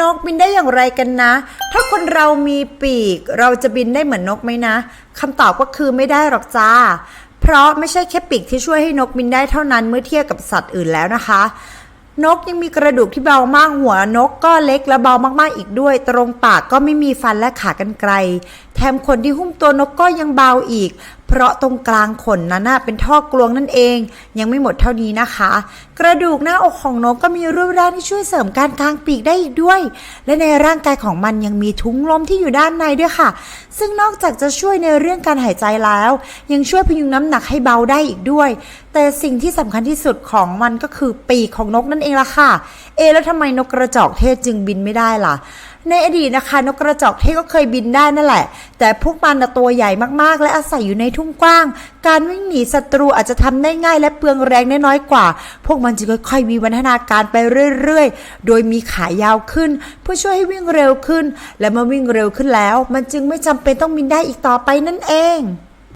นกบินได้อย่างไรกันนะ ถ้าคนเรามีปีก เราจะบินได้เหมือนนกไหมนะคำตอบก็คือไม่ได้หรอกจ้า เพราะไม่ใช่แค่ปีกที่ช่วยให้นกบินได้เท่านั้นเมื่อเทียบกับสัตว์อื่นแล้วนะคะ นกยังมีกระดูกที่เบามากหัวนกก็เล็กและเบามากๆอีกด้วย ตรงปากก็ไม่มีฟันและขากรรไกรแถมขนที่หุ้มตัวนกก็ยังเบาอีก เพราะตรงกลางขนนั้นน่ะเป็นท่อกลวงนั่นเอง ยังไม่หมดเท่านี้นะคะ กระดูกหน้าอกของนกก็มีรูปร่างที่ช่วยเสริมการกางปีกได้อีกด้วย และในร่างกายของมันยังมีถุงลมที่อยู่ด้านในด้วยค่ะ ซึ่งนอกจากจะช่วยในเรื่องการหายใจแล้ว ยังช่วยพยุงน้ำหนักให้เบาได้อีกด้วย แต่สิ่งที่สำคัญที่สุดของมันก็คือปีกของนกนั่นเองล่ะค่ะ เอ แล้วทำไมนกกระจอกเทศจึงบินไม่ได้ล่ะ ในอดีตนะคะนกกระจอกเทศก็เคยบินได้นั่นแหละ แต่พวกมันตัวใหญ่มากๆ และอาศัยอยู่ในทุ่งกว้าง การวิ่งหนีศัตรูอาจจะทำได้ง่ายและเปลืองแรงได้น้อยกว่า พวกมันจึงค่อยๆมีวัฒนาการไปเรื่อยๆ โดยมีขายาวขึ้น เพื่อช่วยให้วิ่งเร็วขึ้น และเมื่อวิ่งเร็วขึ้นแล้ว มันจึงไม่จำเป็นต้องบินได้อีกต่อไปนั่นเอง